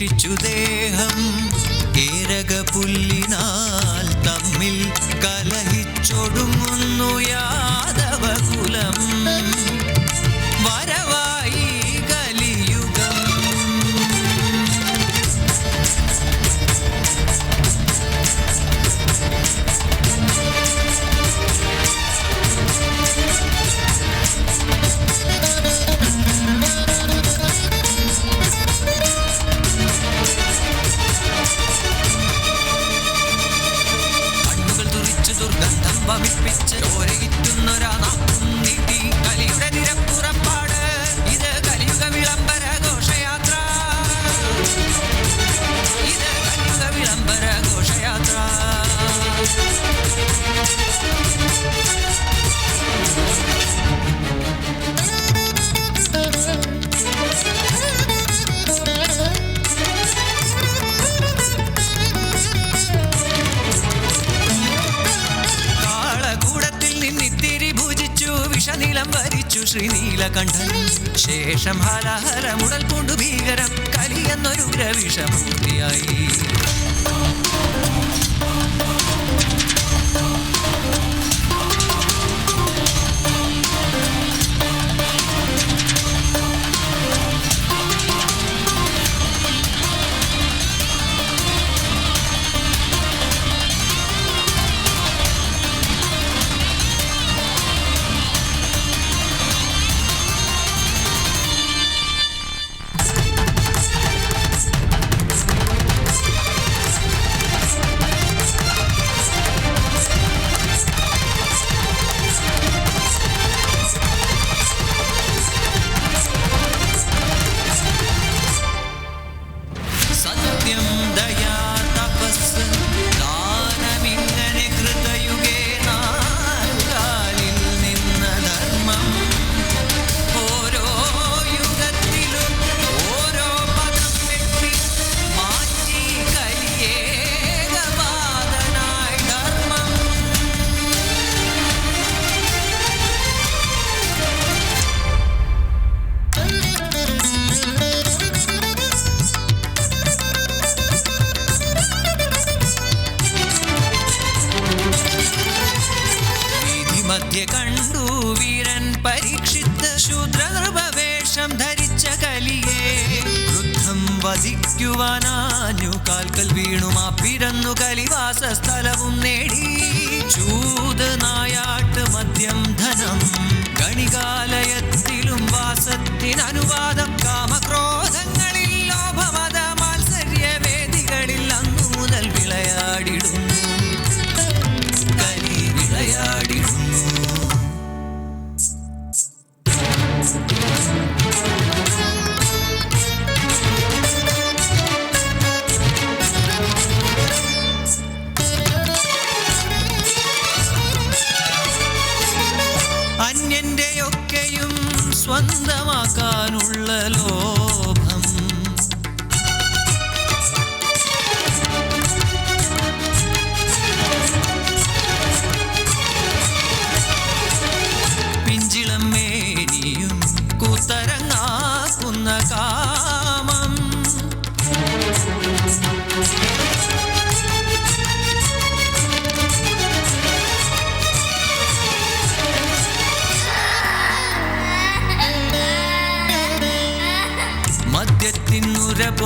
ഉപേക്ഷിച്ചു ദേഹം. ശ്രീനീലകണ്ഠൻ. ശേഷം ഹലഹല മുടൽ പൂണ്ടു ഭീകരം കലിയെന്നൊരു ഗ്രവിഷമൂർത്തിയായി. മധ്യ കണ്ടു വീരൻ പരീക്ഷിത്ത് ശൂദ്രകൃപവേഷം ധരിച്ച കലിയെ. വൃദ്ധം വധിക്കുവാനാഞ്ഞു കാൽക്കൽ വീണു മാപ്പിരന്നു കലിവാസ സ്ഥലവും നേടി. ചൂത് നായാട്ട് മദ്യം ധനം ഗണികാലയത്തിലും വാസത്തിനനുവാദം കാമക്രോധങ്ങളിൽ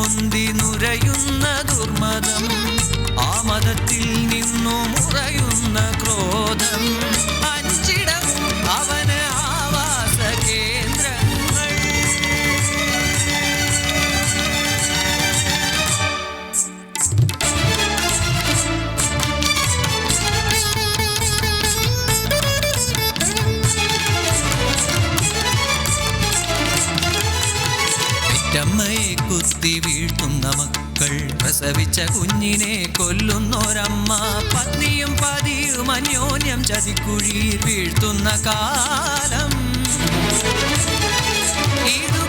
പൊന്തി നുരയുന്ന ദുർമതം. ആ മതത്തിൽ നിന്നു മുറയുന്ന ക്രോധം. പ്രസവിച്ച കുഞ്ഞിനെ കൊല്ലുന്നൊരമ്മ. പത്നിയും പതിയും അന്യോന്യം ചതിക്കുഴിയിൽ വീഴ്ത്തുന്ന കാലം. ഇതു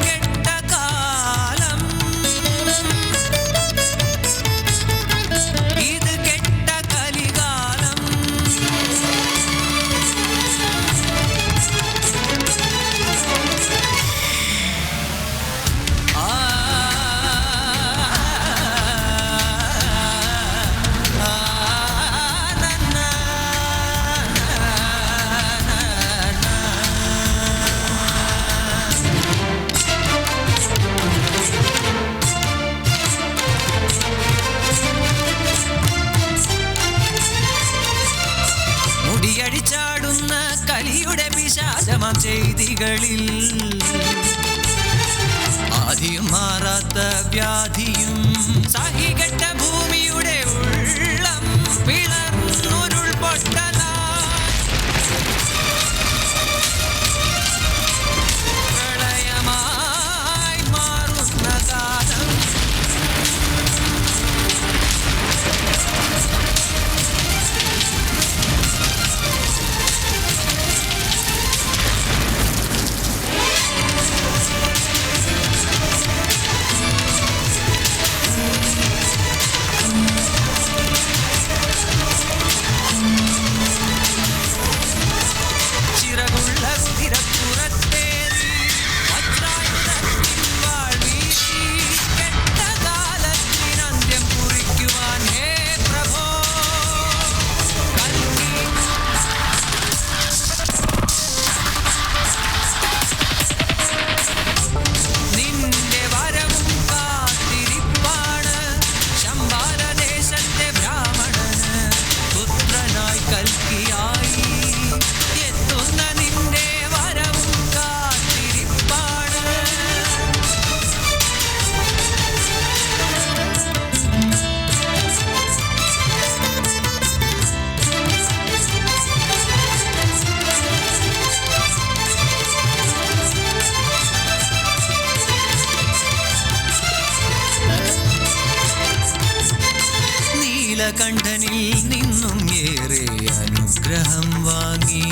ചെയ്തികളിൽ ആദ്യം മാറാത്ത വ്യാധിയും സഹികെട്ട നീലകണ്ഠനിൽ നിന്നും ഏറെ അനുഗ്രഹം വാങ്ങി.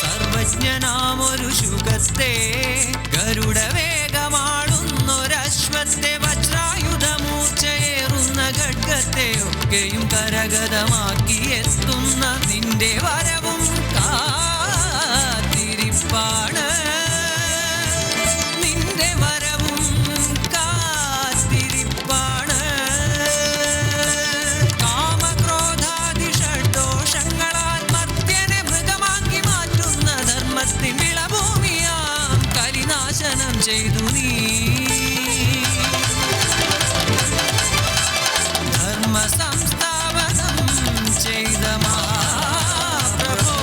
സർവജ്ഞനാമൊരു ശുഖത്തെ ഗരുഡ വേഗമാളുന്നൊരശ്വത്തെ വജ്രായുധമൂർച്ചയേറുന്ന ഖഡ്ഗത്തെ ഒക്കെയും കരഗതമാക്കി എത്തുന്ന നിന്റെ വരവും കലിനാശനം ചെയ്തു നീ ധർമ്മ സംസ്ഥാപനം ചെയ്ത മഹാപ്രഭോ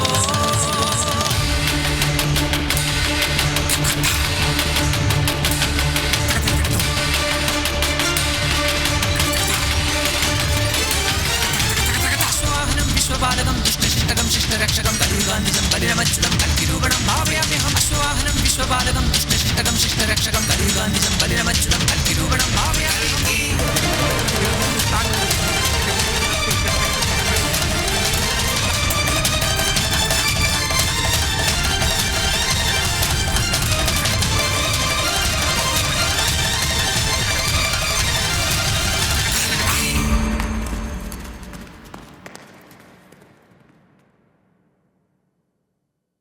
ആശ്വാഹനം വിശ്വപാലകം ദുഷ്ടശിഷ്ടകം ശിഷ്ടരക്ഷകം കലിയുഗാന്തിജം ബലിരമച്യുതം സമർപ്പണം ഭാവയാമ്യഹം അശ്വവാഹനം വിശ്വപാലകം കൃഷ്ണശിഷ്ടകം ശിഷ്ടരക്ഷകം കലിയുഗാന്തിജം ബലിരമച്യുതം കൽക്കിരൂപണം ഭാവയാമി